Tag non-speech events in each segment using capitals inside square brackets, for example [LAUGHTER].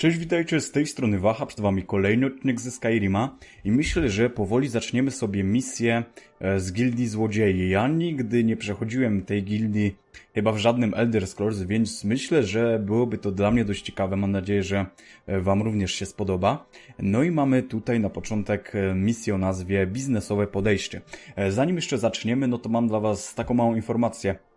Cześć, witajcie, z tej strony Wahab, z wami kolejny odcinek ze Skyrima i myślę, że powoli zaczniemy sobie misję e, z gildii złodziei. Ja nigdy nie przechodziłem tej gildii chyba w żadnym Elder Scrolls, więc myślę, że byłoby to dla mnie dość ciekawe. Mam nadzieję, że e, wam również się spodoba. No i mamy tutaj na początek e, misję o nazwie Biznesowe Podejście. Zanim jeszcze zaczniemy, no to mam dla was taką małą informację.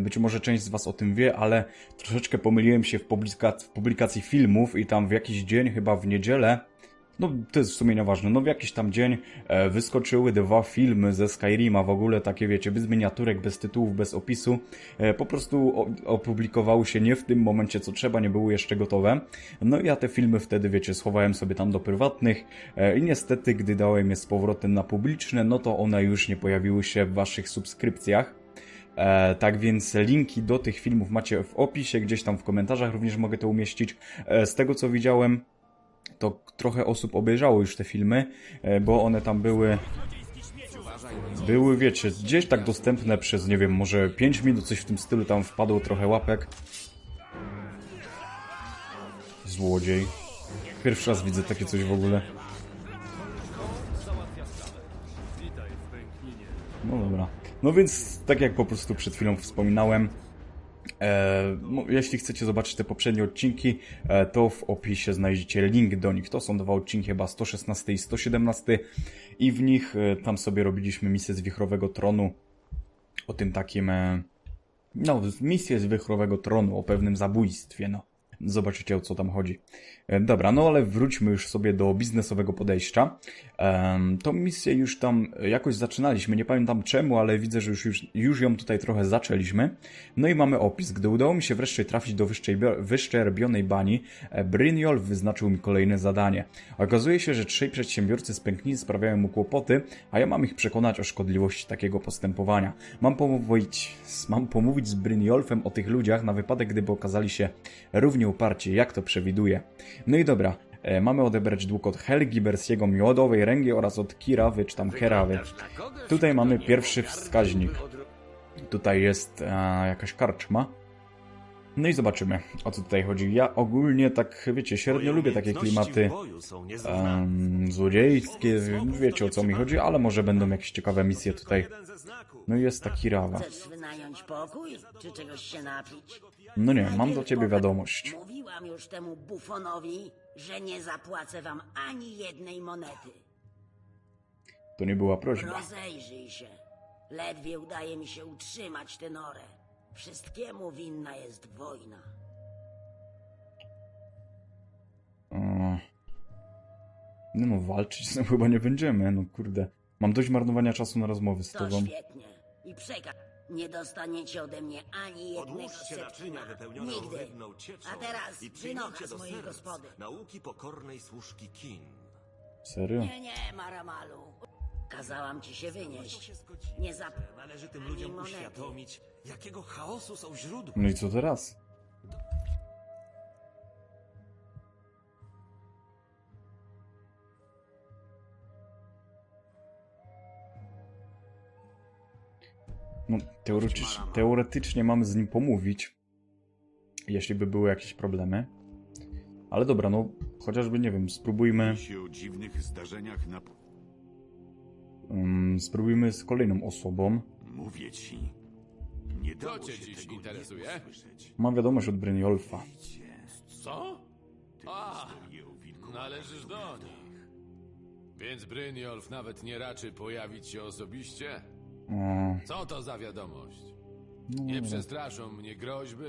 Być może część z Was o tym wie, ale troszeczkę pomyliłem się w, publika w publikacji filmów i tam w jakiś dzień, chyba w niedzielę, no to jest w sumie nieważne, no w jakiś tam dzień e, wyskoczyły dwa filmy ze Skyrima, w ogóle takie wiecie, bez miniaturek, bez tytułów, bez opisu, e, po prostu o, opublikowały się nie w tym momencie co trzeba, nie były jeszcze gotowe. No i ja te filmy wtedy wiecie, schowałem sobie tam do prywatnych e, i niestety gdy dałem je z powrotem na publiczne, no to one już nie pojawiły się w Waszych subskrypcjach. E, tak więc linki do tych filmów macie w opisie, gdzieś tam w komentarzach również mogę to umieścić. E, z tego co widziałem, to trochę osób obejrzało już te filmy, e, bo one tam były. Były, wiecie, gdzieś tak dostępne przez, nie wiem, może 5 minut, coś w tym stylu, tam wpadło trochę łapek. Złodziej. Pierwszy raz widzę takie coś w ogóle. No dobra. No więc, tak jak po prostu przed chwilą wspominałem, e, jeśli chcecie zobaczyć te poprzednie odcinki, e, to w opisie znajdziecie link do nich. To są dwa odcinki, chyba 116 i 117 i w nich e, tam sobie robiliśmy misję z Wichrowego Tronu o tym takim, no, misję z Wichrowego Tronu o pewnym zabójstwie, no. Zobaczycie o co tam chodzi. E, Dobra, no ale wróćmy już sobie do biznesowego podejścia. Tą misję już tam jakoś zaczynaliśmy, nie pamiętam czemu, ale widzę, że już, już, już ją tutaj trochę zaczęliśmy. No i mamy opis. Gdy udało mi się wreszcie trafić do wyszczerbionej bani, e, Bryniol wyznaczył mi kolejne zadanie. Okazuje się, że trzej przedsiębiorcy z pękniny sprawiają mu kłopoty, a ja mam ich przekonać o szkodliwości takiego postępowania. Mam pomówić, mam pomówić z Bryniolfem o tych ludziach na wypadek, gdyby okazali się równie uparci, jak to przewiduje. No i dobra, e, mamy odebrać dług od Helgi Bersiego Miodowej Ręgi oraz od Kirawy czy tam Kerawy. Tutaj mamy pierwszy wskaźnik. Tutaj jest e, jakaś karczma. No i zobaczymy, o co tutaj chodzi. Ja ogólnie tak, wiecie, średnio lubię takie klimaty em, złodziejskie, wiecie o co mi chodzi, ale może będą jakieś ciekawe misje tutaj. No i jest ta Kirawa. Chcesz wynająć pokój? Czy czegoś się napić? No nie, mam do ciebie wiadomość. Mówiłam już temu bufonowi, że nie zapłacę wam ani jednej monety. To nie była prośba. Rozejrzyj się. Ledwie udaje mi się utrzymać tę norę. Wszystkiemu winna jest wojna. No, no walczyć z tym chyba nie będziemy, no kurde. Mam dość marnowania czasu na rozmowy z To tobą. świetnie. I przekaz. Nie dostaniecie ode mnie ani jednego Odłóżcie naczynia wypełnione Nigdy. ohydną cieczą A teraz i przyjmijcie wynocha do z mojej serc gospody. nauki pokornej służki Kin. Serio? Nie, nie, Maramalu. Kazałam ci się wynieść. Nie zap... Należy tym ludziom monety. uświadomić, jakiego chaosu są źródłem. No i co teraz? No, teoretycznie, teoretycznie mamy z nim pomówić, jeśli by były jakieś problemy. Ale dobra, no chociażby, nie wiem, spróbujmy, um, spróbujmy z kolejną osobą. Mówię ci. Nie dało cię się dziś tego interesuje? nie usłyszeć. Mam wiadomość od Bryniolfa. Co? A, Historię o wilku. należysz do nich. Więc Brynjolf nawet nie raczy pojawić się osobiście? O, Co to za wiadomość? no, Nie przestraszą mnie groźby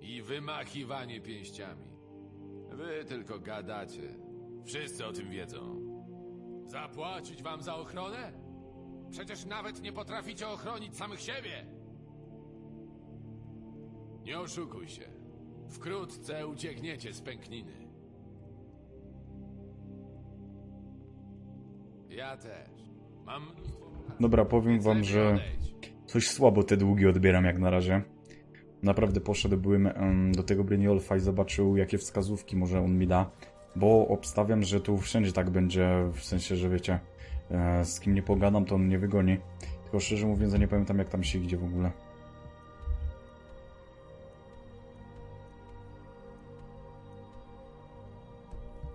i wymachiwanie pięściami. Wy tylko gadacie. Wszyscy o tym wiedzą. Zapłacić wam za ochronę? Przecież nawet nie potraficie ochronić samych siebie. Nie oszukuj się. Wkrótce uciekniecie z pękniny. Ja też. Mam Dobra, powiem wam, że coś słabo te długi odbieram jak na razie. Naprawdę poszedłbym do tego Bryniolfa i zobaczył, jakie wskazówki może on mi da, bo obstawiam, że tu wszędzie tak będzie, w sensie, że wiecie, e, z kim nie pogadam, to on mnie wygoni. Tylko szczerze mówiąc, ja nie pamiętam, jak tam się idzie w ogóle.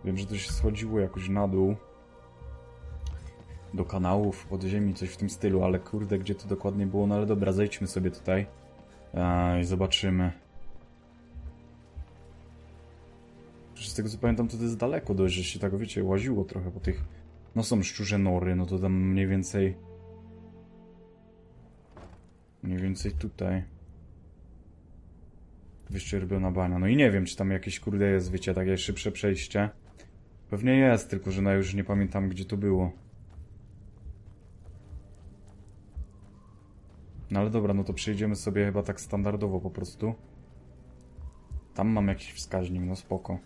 Wiem, że to się schodziło jakoś na dół. Do kanałów, pod ziemi, coś w tym stylu, ale kurde, gdzie to dokładnie było? No ale dobra, zejdźmy sobie tutaj e, i zobaczymy. Przecież z tego co pamiętam, to, to jest daleko dość, że się tak, wiecie, łaziło trochę po tych... No są szczurze nory, no to tam mniej więcej... Mniej więcej tutaj. Wyszczerbiona bania. No i nie wiem, czy tam jakieś kurde jest, wiecie, takie szybsze przejście. Pewnie jest, tylko że no już nie pamiętam, gdzie to było. No ale dobra, no to przejdziemy sobie chyba tak standardowo po prostu. Tam mam jakiś wskaźnik, no spoko.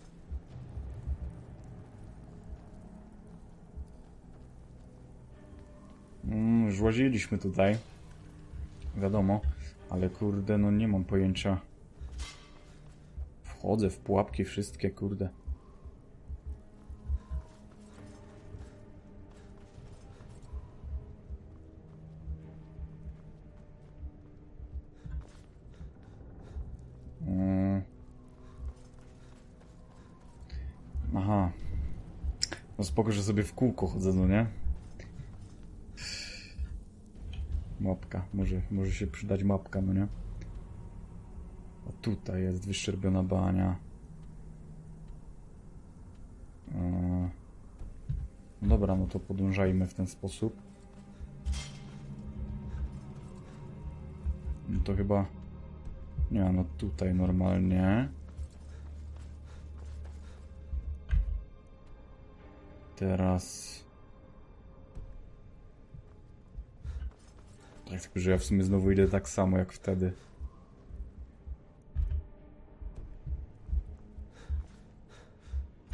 Mm, już łaziliśmy tutaj. Wiadomo, ale kurde, no nie mam pojęcia. Wchodzę w pułapki wszystkie, kurde. Aha. No spoko, że sobie w kółko chodzę, no nie? Mapka. Może, może się przydać mapka, no nie? A tutaj jest wyszczerbiona bania. Eee. No Dobra, no to podążajmy w ten sposób. No to chyba... Nie, no tutaj normalnie. Teraz... Tak, tylko że ja w sumie znowu idę tak samo jak wtedy.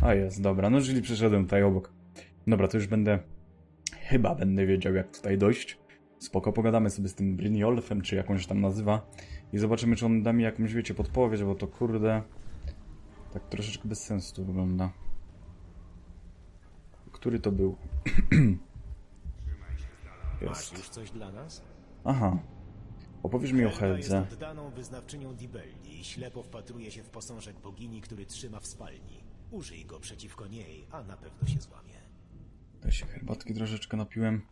A jest, dobra, no czyli przeszedłem tutaj obok. Dobra, to już będę... Chyba będę wiedział jak tutaj dojść. Spoko, pogadamy sobie z tym Brynjolfem, czy jakąś tam nazywa. I zobaczymy, czy on da mi jakąś, wiecie, podpowiedź, bo to kurde... Tak troszeczkę bez sensu to wygląda. Który to był? [CLEARS THROAT] Masz Jest. już coś dla nas? Aha. Opowiesz mi o Helga jest Heldze. oddaną wyznawczynią Dibelli i ślepo wpatruje się w posążek bogini, który trzyma w spalni. Użyj go przeciwko niej, a na pewno się złamie. Ja się herbatki troszeczkę napiłem.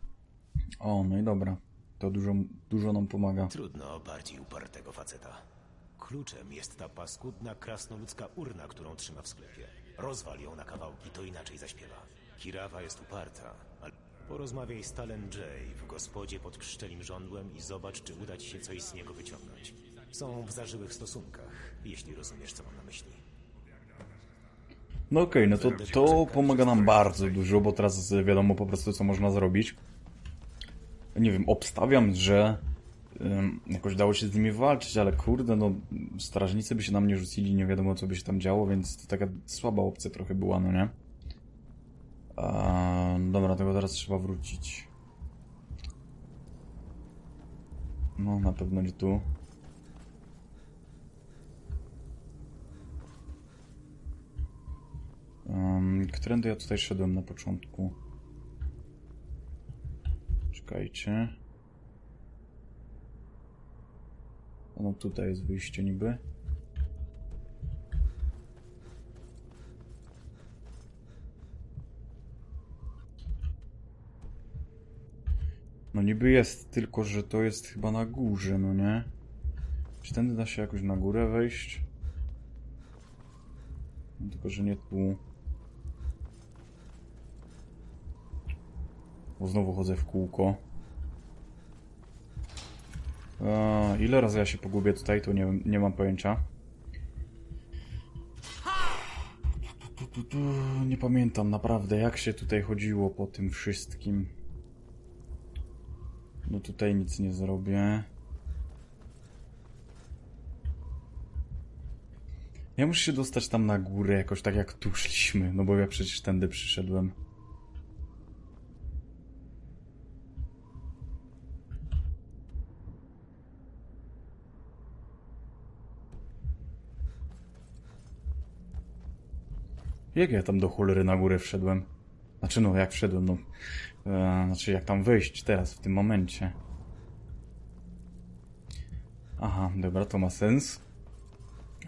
O, no i dobra. To dużo, dużo nam pomaga. Trudno o bardziej upartego faceta. Kluczem jest ta paskudna, krasnoludzka urna, którą trzyma w sklepie. Rozwal ją na kawałki, to inaczej zaśpiewa. Kirawa jest uparta, ale porozmawiaj z Talen J w gospodzie pod pszczelim żądłem i zobacz, czy uda ci się coś z niego wyciągnąć. Są w zażyłych stosunkach, jeśli rozumiesz, co mam na myśli. No okej, no to to pomaga nam bardzo dużo, bo teraz wiadomo po prostu co można zrobić. Nie wiem, obstawiam, że ym, jakoś dało się z nimi walczyć, ale kurde, no strażnicy by się na mnie rzucili, nie wiadomo co by się tam działo, więc to taka słaba opcja trochę była, no nie? Dobra, tego teraz trzeba wrócić. No, na pewno nie tu. Um, którędy ja tutaj szedłem na początku? Czekajcie. No tutaj jest wyjście niby. No niby jest, tylko że to jest chyba na górze, no nie? Czy tędy da się jakoś na górę wejść? No, tylko, że nie tu. Bo znowu chodzę w kółko. A, ile razy ja się pogubię tutaj, to nie, nie mam pojęcia. Tu, tu, tu, Nie pamiętam naprawdę, jak się tutaj chodziło po tym wszystkim. No tutaj nic nie zrobię. Ja muszę się dostać tam na górę jakoś tak jak tu szliśmy, no bo ja przecież tędy przyszedłem. Jak ja tam do cholery na górę wszedłem? Znaczy no, jak wszedłem, no... E, znaczy jak tam wyjść teraz, w tym momencie. Aha, dobra, to ma sens.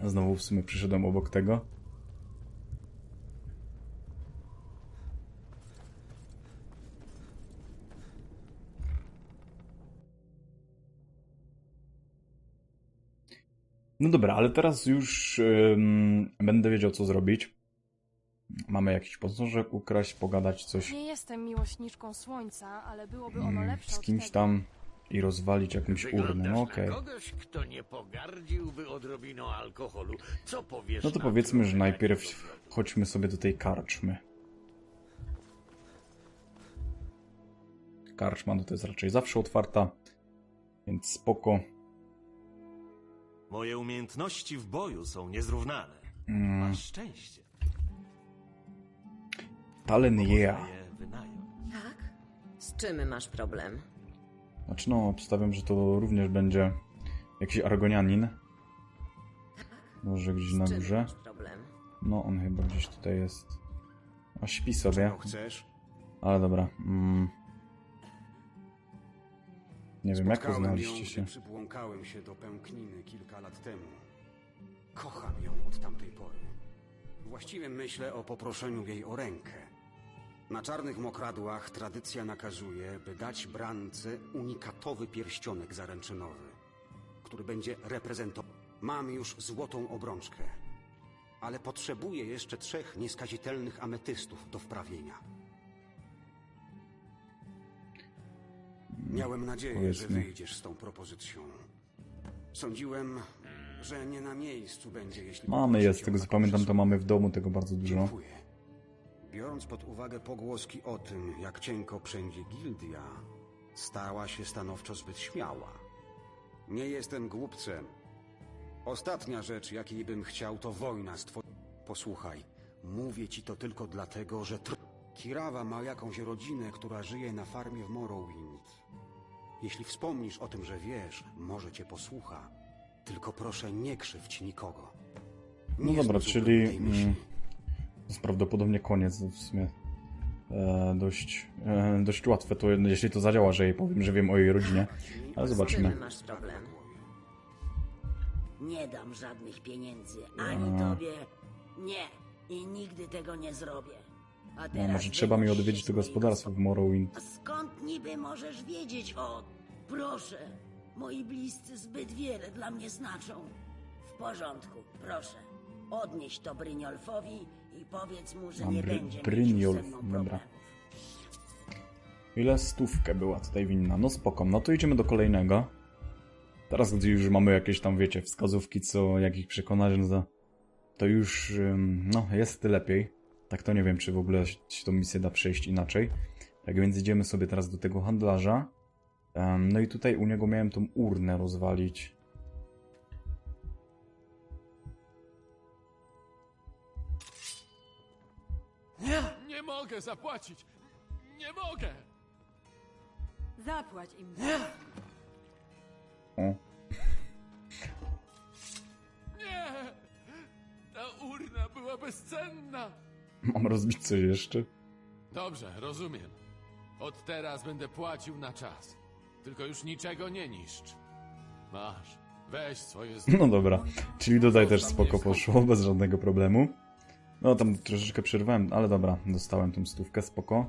Znowu w sumie przyszedłem obok tego. No dobra, ale teraz już yy, będę wiedział, co zrobić. Mamy jakiś posążek ukraść, pogadać coś Nie jestem miłośniczką słońca, ale byłoby ono mm, lepsze z od kimś tego. tam i rozwalić jakąś urnę. Wyglądasz No okej. na kogoś, kto nie pogardziłby odrobiną alkoholu. Co powiesz No to na powiedzmy, że najpierw takiego chodźmy sobie do tej karczmy. Karczma no to jest raczej zawsze otwarta, więc spoko. Moje umiejętności w boju są niezrównane. Mm, Masz szczęście. Talen yeah. Tak? Z czym masz problem? Znaczy no, obstawiam, że to również będzie jakiś Argonianin. Może gdzieś na górze. No, on chyba gdzieś tutaj jest. A śpi sobie. chcesz? Ale dobra. Mm. Nie wiem, jak poznaliście się. gdy przybłąkałem się do pękniny kilka lat temu. Kocham ją od tamtej pory. Właściwie myślę o poproszeniu jej o rękę. Na czarnych mokradłach tradycja nakazuje, by dać brance unikatowy pierścionek zaręczynowy, który będzie reprezentował. Mam już złotą obrączkę, ale potrzebuję jeszcze trzech nieskazitelnych ametystów do wprawienia. Miałem nadzieję, że wyjdziesz z tą propozycją. Sądziłem, że nie na miejscu będzie, jeśli... Mamy jest, tego co pamiętam, to mamy w domu tego bardzo dużo. Dziękuję. Biorąc pod uwagę pogłoski o tym, jak cienko przędzie gildia, stała się stanowczo zbyt śmiała. Nie jestem głupcem. Ostatnia rzecz, jakiej bym chciał, to wojna z twoim... Posłuchaj, mówię ci to tylko dlatego, że tr... Kirawa ma jakąś rodzinę, która żyje na farmie w Morrowind. Jeśli wspomnisz o tym, że wiesz, może cię posłucha. Tylko proszę, nie krzywdź nikogo. No Nie dobra, zniszczyłbym czyli, To jest prawdopodobnie koniec w sumie. E, dość, e, dość łatwe to, jeśli to zadziała, że jej powiem, że wiem o jej rodzinie. Ale zobaczymy. masz problem? Nie dam żadnych pieniędzy ani tobie, nie. I nigdy tego nie zrobię. A No, teraz może trzeba mi wynoś się odwiedzić z to mojego gospodarstwo w. Morrowind. A skąd niby możesz wiedzieć o... Proszę, moi bliscy zbyt wiele dla mnie znaczą. W porządku, proszę. Odnieś to Bryniolfowi powiedz mu, że A, nie Bry- będzie mną dobra. Ile stówkę była tutaj winna? No spoko, no to idziemy do kolejnego. Teraz, gdy już mamy jakieś tam, wiecie, wskazówki, co, jakich przekonać, no to, to już, no, jest lepiej. Tak to nie wiem, czy w ogóle się tą misję da przejść inaczej. Tak więc idziemy sobie teraz do tego handlarza. No i tutaj u niego miałem tą urnę rozwalić. Mogę zapłacić! Nie mogę! Zapłać im. O, Nie! Ta urna była bezcenna! mam rozbić coś jeszcze? Dobrze, rozumiem. Od teraz będę płacił na czas. Tylko już niczego nie niszcz. Masz. Weź swoje z... No dobra, czyli tutaj też spoko poszło, bez żadnego problemu. No tam troszeczkę przerwałem, ale dobra, dostałem tą stówkę, spoko.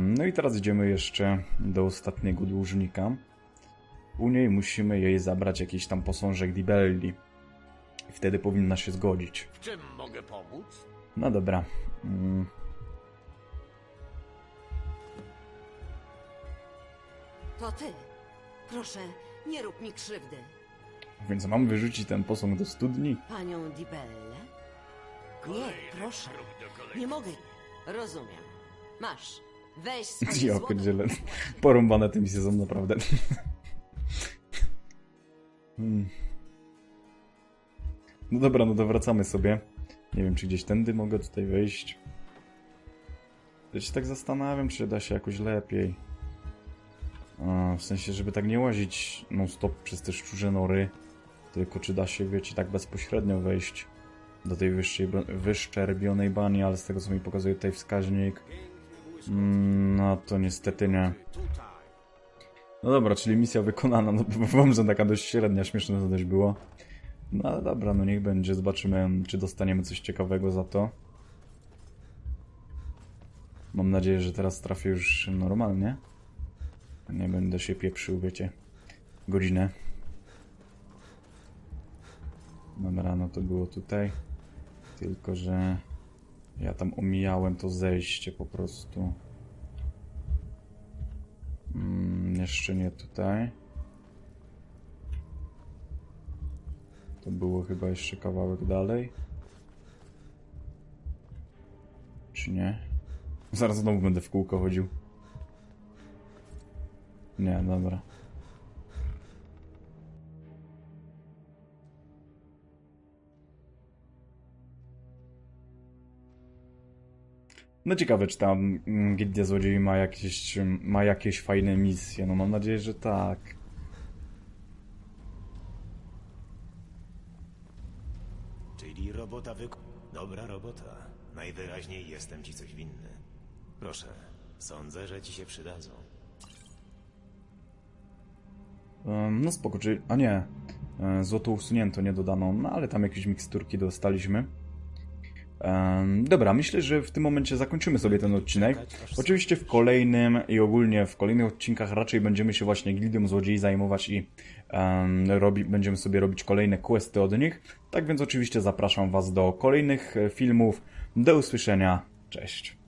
No i teraz idziemy jeszcze do ostatniego dłużnika. U niej musimy jej zabrać jakiś tam posążek Dibelli. Wtedy powinna się zgodzić. W czym mogę pomóc? No dobra. Mm, To ty. Proszę, nie rób mi krzywdy. więc mam wyrzucić ten posąg do studni? Panią Dibelle? Nie, proszę. Nie mogę. Rozumiem. Masz. Weź swoje Ja złoto. pierdzielę. Porąbane misje są naprawdę. Hmm. No dobra, no to wracamy sobie. Nie wiem, czy gdzieś tędy mogę tutaj wejść. Ja się tak zastanawiam, czy da się jakoś lepiej. A, w sensie, żeby tak nie łazić non-stop przez te szczurze nory, tylko czy da się, wiecie, tak bezpośrednio wejść do tej wyszczerbionej bani, ale z tego, co mi pokazuje tutaj wskaźnik, Mm, No to niestety nie. No dobra, czyli misja wykonana. No powiem, że taka dość średnia, śmieszne to dość było. No ale dobra, no niech będzie. Zobaczymy, czy dostaniemy coś ciekawego za to. Mam nadzieję, że teraz trafię już normalnie. Nie będę się pieprzył, wiecie, godzinę. Dobra, no to było tutaj. Tylko, że ja tam omijałem to zejście po prostu. Mm, jeszcze nie tutaj. To było chyba jeszcze kawałek dalej. Czy nie? Zaraz znowu będę w kółko chodził. Nie, dobra. No ciekawe, czy tam mm, Gildia Złodziei ma jakieś, ma jakieś fajne misje. No mam nadzieję, że tak. Czyli robota wyk... Dobra robota. Najwyraźniej jestem ci coś winny. Proszę, sądzę, że ci się przydadzą. Ym, No spoko, czy... A nie. E, Złoto usunięto, nie dodano. No ale tam jakieś miksturki dostaliśmy. Dobra, myślę, że w tym momencie zakończymy sobie ten odcinek. Oczywiście w kolejnym i ogólnie w kolejnych odcinkach raczej będziemy się właśnie Gildią Złodziei zajmować i em, robi, będziemy sobie robić kolejne questy od nich. Tak więc oczywiście zapraszam Was do kolejnych e, filmów. Do usłyszenia. Cześć.